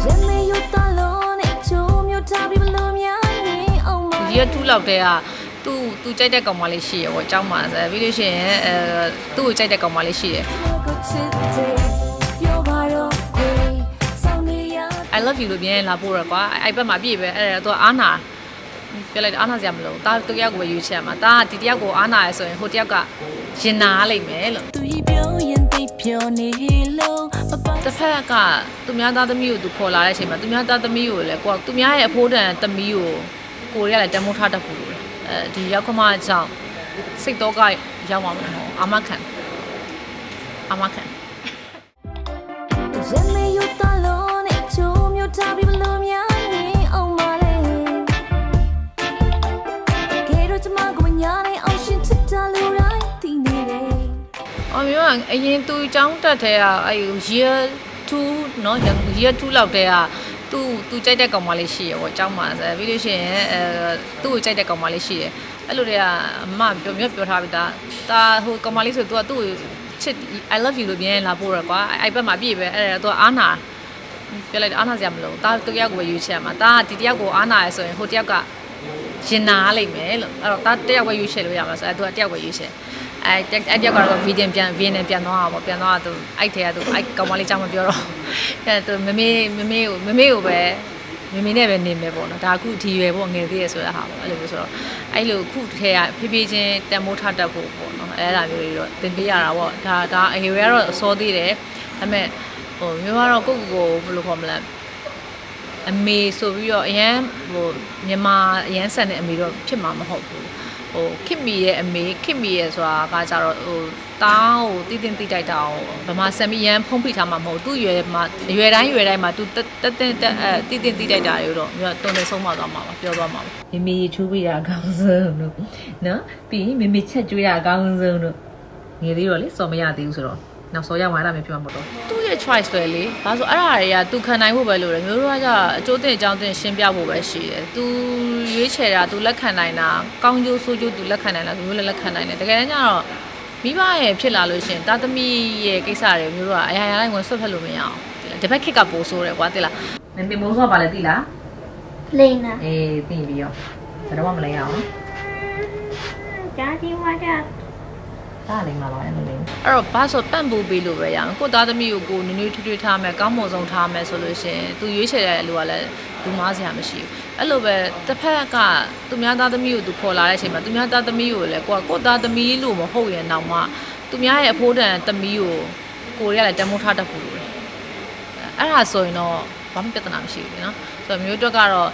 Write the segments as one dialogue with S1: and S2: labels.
S1: ဒီ
S2: my
S1: ရ2လောက်တည်းကသူ့သူကြိုက်တဲ့ကောင်မလေးရှိရပေါ့အเจ้าမှာဆိုပြီးလို့ရှိရင်အဲသူ့ကိုကြိုက်တဲ့ကောင်မလေးရှိတယ်
S2: go todayပြောပါတော့ခွေစောင်းနေရ
S1: I love you လို့ပြန်လာပို့ရကွာအဲ့ဘက်မှာပြည့်ပဲအဲ့ဒါသူအာနာပြောလိုက်အာနာစရာမလိုတာတယောက်ကိုပဲရွေးချယ်မှာတာဒီတယောက်ကိုအာနာရဲဆိုရင်ဟိုတယောက်ကရင်နာလိမ့်မယ်လို့
S2: သူကြီး ပြောရင်သိပြောနေလို့မပိုင်
S1: တစ်ဖက်ကသူများသားသမီးကိုသူခေါ်လာတဲ့အချိန်မှာသူများသားသမီးကိုလည်းကိုကသူများရဲ့အဖိုးတန်သမီးကိုကိုရီးယားလည်းတမိုးထားတတ်ဘူးလို့အဲဒီရောက်ခမအကြောင်းစိတ်တော့ကရောက်မှာမဟုတ်အာမခံအာမခံ အော်မျိုးကအရင်သူចောင်းတက်တဲ့ကအဲ year 2เนาะ year 2လောက်တည်းကသူသူကြိုက်တဲ့ကောင်မလေးရှိရပေါ့အเจ้าမှာဆိုပြီးလို့ရှိရင်အဲသူ့ကိုကြိုက်တဲ့ကောင်မလေးရှိတယ်အဲ့လိုတည်းကအမပြောမြတ်ပြောထားပြီးသားဒါဟိုကောင်မလေးဆိုသူကသူ့ကိုချစ် I love you လို့ပြန်လာပို့ရကွာအဲ့ဘက်မှာပြည့်ပဲအဲ့ဒါသူကအာနာပြောလိုက်အာနာစရာမလိုတာတယောက်ကိုပဲရွေးချယ်မှာတာဒီတယောက်ကိုအာနာရဲဆိုရင်ဟိုတယောက်ကရင်နာလိမ့်မယ်လို့အဲ့တော့တာတယောက်ပဲရွေးချယ်လို့ရမှာဆိုအဲ့သူကတယောက်ပဲရွေးချယ် အဲအဲ့တယောက်ကတော့ဗီဒီယံပြန်ဗီယန်ပြန်သွားတာပေါ့ပြန်သွားတာသူအဲ့ထဲကသူအဲ့ကောင်မလေးကြောင့်မပြောတော့အဲ့သူမမေမမေကိုမမေကိုပဲမမေနဲ့ပဲနေမယ်ပေါ့နော်ဒါအခုဒီရွယ်ပေါ့ငယ်သေးရဆိုတာဟာပေါ့အဲ့လိုမျိုးဆိုတော့အဲ့လိုခုထဲကဖြည်းဖြည်းချင်းတန်မိုးထတတ်ဖို့ပေါ့နော်အဲ့ဒါမျိုးတွေတော့သင်ပေးရတာပေါ့ဒါဒါအဟေဝဲကတော့အစောသေးတယ်ဒါပေမဲ့ဟိုမျိုးကတော့ကိုယ့်ကိုယ်ကိုဘယ်လိုခေါ်မလဲအမေဆိုပြီးတော့အရန်ဟိုမြန်မာအရန်ဆန်တဲ့အမေတော့ဖြစ်မှာမဟုတ်ဘူး ဟိုခစ်မီရဲ့အမေခစ်မီရဲ့ဆိုတာကကြတော့ဟိုတားကိုတည်တင်တည်တိုက်တာအောင်ဗမာဆမ်မီရန်ဖုံးဖိထားမှာမဟုတ်သူ့ရွယ်မှာရွယ်တိုင်းရွယ်တိုင်းမှာသူတက်တက်တက်တက်အဲတည်တင်တည်တိုက်တာတွေတော့မျိုးတုံနေဆုံးမသွားမှာပါပြောသွားမှာပါ
S3: မမေချူးပေးရအကောင်းဆုံးလို့နော်ပြီးရင်မမေချက်ကျွေးရအကောင်းဆုံးလို့ငယ်သေးတော့လေစော်မရသေးဘူးဆိုတော့ နောက်စော်ရမှာအဲ့ဒါမျိုးပြောမှာပေါ့တော့
S1: သူ့ရဲ့ choice ပဲလေဘာလို့အဲ့ဒါတွေကသူခံနိုင်ဖို့ပဲလို့လေမျိုးတို့ကကြအကျိုးတင်အကြောင်းတင်ရှင်းပြဖို့ပဲရှိတယ်သူရွေးချယ်တာသူလက်ခံနိုင်တာကောင်းကျိုးဆိုးကျိုးသူလက်ခံနိုင်တာသူမျိုးလည်းလက်ခံနိုင်တယ်တကယ်တမ်းကျတော့မိဘရဲ့ဖြစ်လာလို့ရှရင်တာသမီရဲ့ကိစ္စတွေမျိုးတို့ကအရာရာတိုင်းဝင်ဆွတ်ဖက်လို့မရအောင်ဒီဘက်ခစ်ကပိုဆိုးတယ်ကွာတိလား
S3: မမေမိုးစောပါလေတိလား
S4: လိမ့်နာ
S3: အေးသိပြီးရောဘယ်တော့မှမလဲရအောင်
S4: ကြားကြီးဝါကြ
S3: ဒါလည်းမလာအဲ့လိုလေး
S1: အဲ့တော့ဘာဆိုပန့်ပူပေးလို့ပဲရအောင်ကိုသားသမီးကိုကိုနွေးနွေးထွေးထွေးထားမယ်ကောင်းမွန်ဆုံးထားမယ်ဆိုလို့ရှရင်သူရွေးချယ်တဲ့လူကလည်းလူမားစရာမရှိဘူးအဲ့လိုပဲတစ်ဖက်ကသူများသားသမီးကိုသူခေါ်လာတဲ့အချိန်မှာသူများသားသမီးကိုလည်းကိုကကိုသားသမီးလို့မဟုတ်ရင်တော့မှသူများရဲ့အဖိုးတန်သမီးကိုကိုရီးယားလည်းတမိုးထားတတ်ဘူးလို့အဲ့ဒါဆိုရင်တော့ဘာမှပြဿနာမရှိဘူးเนาะဆိုတော့မျိုးတွက်ကတော့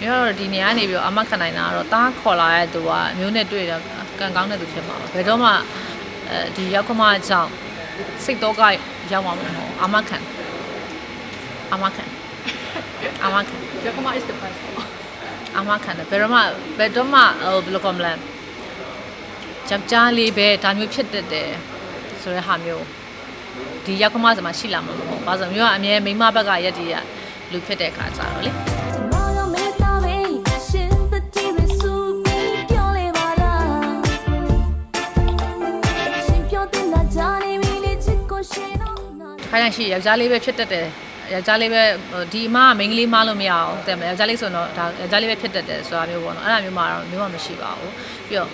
S1: မျိုးတော့ဒီနေရာနေပြီးတော့အမခံနိုင်တာကတော့တားခေါ်လာတဲ့သူကမျိုးနဲ့တွေ့တော့ကံကောင်းတဲ့သူဖြစ်မှာပါဘယ်တော့မှ အဲဒီရောက်ခမအကြောင်းစိတ်တော့ကရောက်မှာမဟုတ်အမခံအမခံအမခံ
S5: Your comma is the best.
S1: အမခံတယ်ဘယ်တော့မှဘယ်တော့မှဟိုဘယ်လိုကောမလဲကြောက်ကြားလေးပဲဒါမျိုးဖြစ်တတ်တယ်ဆိုတဲ့ဟာမျိုးဒီရောက်ခမစမှာရှိလာမှာမဟုတ်ဘာလို့လဲမျိုးကအမြဲမိန်းမဘက်ကရက်တည်းရလူဖြစ်တဲ့အခါကျတော့လေ ခိုင်းလိုက်ရှိယောက်ျားလေးပဲဖြစ်တတ်တယ်ယောက်ျားလေးပဲဟိုဒီအမကမိန်းကလေးမလို့မရအောင်တဲ့မယောက်ျားလေးဆိုတော့ဒါယောက်ျားလေးပဲဖြစ်တတ်တယ်ဆိုတာမျိုးပေါ့နော်အဲ့ဒါမျိုးမှတော့မျိုးမှမရှိပါဘူးပြီးတော့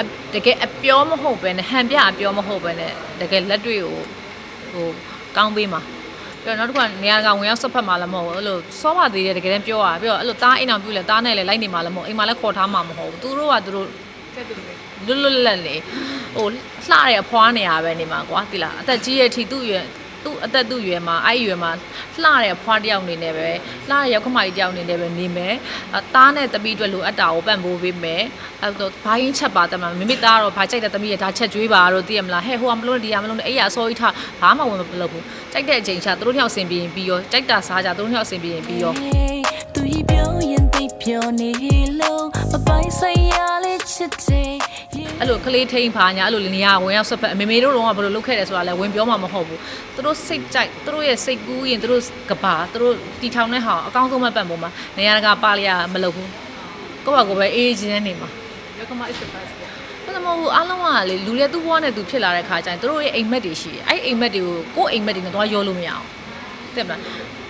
S1: အတကယ်အပြောမဟုတ်ပဲနဲ့ဟန်ပြအပြောမဟုတ်ပဲနဲ့တကယ်လက်တွေ့ကိုဟိုကောင်းပေးမှာပြီးတော့နောက်တစ်ခုကနေရာကဝင်ရောက်ဆွတ်ဖက်မှာလည်းမဟုတ်ဘူးအဲ့လိုစောပါသေးတယ်တကယ်တမ်းပြောရပြီးတော့အဲ့လိုတားအိမ်အောင်ပြုလဲတားနဲ့လည်းလိုက်နေမှာလည်းမဟုတ်အိမ်မှာလည်းခေါ်ထားမှာမဟုတ်ဘူးသူတို့ကသူတို့လွတ်လွတ်လပ်လပ်လေဟိုလှရအဖွားနေရပဲနေမှာကွာတိလားအသက်ကြီးရဲ့ထီသူ့ရွယ် သူ့အသက်သူ့ရွယ်မှာအဲ့ရွယ်မှာလှရအဖွားတယောက်အနေနဲ့ပဲလှရရောက်ခမကြီးတယောက်အနေနဲ့ပဲနေမယ်အသားနဲ့တပီးအတွက်လိုအပ်တာကိုပံ့ပိုးပေးမယ်အဲ့တော့ဘိုင်းချက်ပါတမမိမိသားတော့ဘာကြိုက်တဲ့တမီးရဒါချက်ကျွေးပါတော့သိရမလားဟဲ့ဟိုကမလို့ဒီကမလို့အဲ့ရအစောကြီးထားဘာမှဝင်မလုပ်ဘူးကြိုက်တဲ့အချိန်ချသူတို့နှစ်ယောက်ဆင်ပြေရင်ပြီးရောကြိုက်တာစားကြသူတို့နှစ်ယောက်ဆင်ပြေရင်ပြီးရော
S2: သူကြီးပြောရင်သိပြောနေလို့မပိုင်ဆိုင်ရလေချစ်တယ်
S1: အဲ့လိုကလေးထိန်ဖာညာအဲ့လိုနေရာဝင်ရောက်ဆွတ်ဖက်အမေမေတို့တော့ကဘယ်လိုလုပ်ခဲ့တယ်ဆိုတာလည်းဝင်ပြောမှာမဟုတ်ဘူးသူတို့စိတ်ကြိုက်သူတို့ရဲ့စိတ်ကူးရင်သူတို့ကဘာသူတို့တီထောင်တဲ့ဟာအကောင်းဆုံးမှပတ်ပေါ်မှာနေရာတကာပါလျာမလုပ်ဘူးကိုယ့်ဘာကိုယ်ပဲအေးချမ်းနေမှာ
S5: Your comma is the best.
S1: ဘယ်လိုမဟုတ်ဘူးအားလုံးကလေလူရဲ့သူ့ဘဝနဲ့သူဖြစ်လာတဲ့ခါကျရင်သူတို့ရဲ့အိမ်မက်တွေရှိတယ်အဲ့ဒီအိမ်မက်တွေကိုကိုယ့်အိမ်မက်တွေနဲ့တော့ရောလို့မရအောင်တဲ့မလား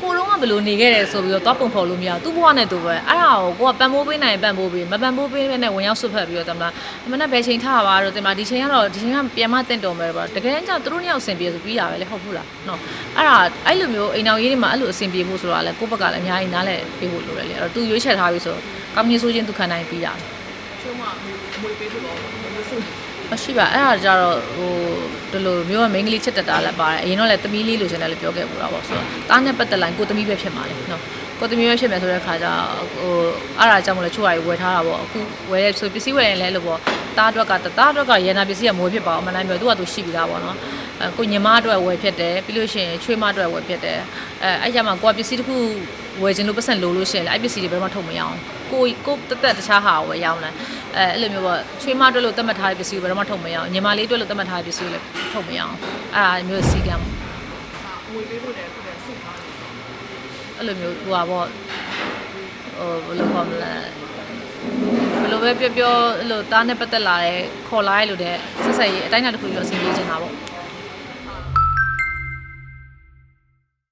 S1: ကိုလုံးကဘယ်လိုနေခဲ့တယ်ဆိုပြီးတော့သွားပုံဖော်လို့မရဘူးသူ့ဘဝနဲ့သူပဲအဲ့ဒါကိုကိုကပံမိုးပေးနိုင်ပံမိုးပေးမပံမိုးပေးနဲ့ဝင်ရောက်ဆွတ်ဖက်ပြီးတော့တဲ့မလားအမနဲ့ဘယ်ချိန်ထားပါတော့တဲ့မလားဒီချိန်ကတော့ဒီချိန်ကပြန်မတင်တော်မယ်ပေါ့တကယ်တမ်းကျသူတို့နှစ်ယောက်အဆင်ပြေဆိုပြီးတာပဲလေဟုတ်ဘူးလားနော်အဲ့ဒါအဲ့လိုမျိုးအိမ်အောင်ရေးတွေမှာအဲ့လိုအဆင်ပြေဖို့ဆိုတာလဲကိုယ့်ဘက်ကလည်းအများကြီးနားလဲပေးဖို့လိုတယ်လေအဲ့တော့သူရွေးချယ်ထားပြီဆိုကောင်းကြီးဆိုချင်းသူခံနိုင်ပြီးတာ
S5: ချိုးမမွေပေးဖို့တော့မလို့ဆို
S1: မရှိပါအဲ့ဒါကြတော့ဟိုဒီလိုမျိုးကမိန်းကလေးချစ်တတ်တာလည်းပါတယ်အရင်တော့လည်းသမီးလေးလိုချင်တယ်လည်းပြောခဲ့ပူတာပေါ့ဆိုတော့တားနဲ့ပတ်သက်လိုက်ကိုသမီးပဲဖြစ်မှာလေနော်ကိုသမီးပဲဖြစ်မယ်ဆိုတဲ့ခါကျဟိုအဲ့ဒါကြောင့်မလို့ချိုးရဝယ်ထားတာပေါ့အခုဝယ်ရဆိုပစ္စည်းဝယ်ရင်လည်းလို့ပေါ့တားအတွက်ကတားအတွက်ကရန်နာပစ္စည်းကမွေးဖြစ်ပါအောင်မနိုင်မျိုးသူကသူရှိပြီးသားပေါ့နော်အဲကိုညီမအတွက်ဝယ်ဖြစ်တယ်ပြီးလို့ရှိရင်ချွေးမအတွက်ဝယ်ဖြစ်တယ်အဲအဲ့ကြမှာကိုကပစ္စည်းတစ်ခုဝယ်ခြင်းလို့ပတ်စံလိုလို့ရှိရင်လည်းအဲ့ပစ္စည်းတွေဘယ်မှထုတ်မရအောင် ကိုကိုတက်တက်တခြားဟာကိုပဲရောင်းတယ်အဲအဲ့လိုမျိုးပေါ့ချွေးမအတွက်လို့သတ်မှတ်ထားတဲ့ပစ္စည်းကိုဘယ်မှထုတ်မရအောင်ညီမလေးအတွက်လို့သတ်မှတ်ထားတဲ့ပစ္စည်းကိုလည်းထုတ်မရအောင်အဲ့ဒါမျိုးစီကံ
S5: မွေပေးဖို့လည်းပြန်စုထားတယ်
S1: အဲ့လိုမျိုးဟိုပါပေါ့ဟိုဘယ်လိုခေါ်မလဲဘယ်လိုပဲပြောပြောအဲ့လိုတားနဲ့ပတ်သက်လာတဲ့ခေါ်လာရလို့တဲ့ဆက်ဆက်ရေးအတိုင်းအတာတစ်ခုပြောအဆင်ပြေချင်တာပေါ့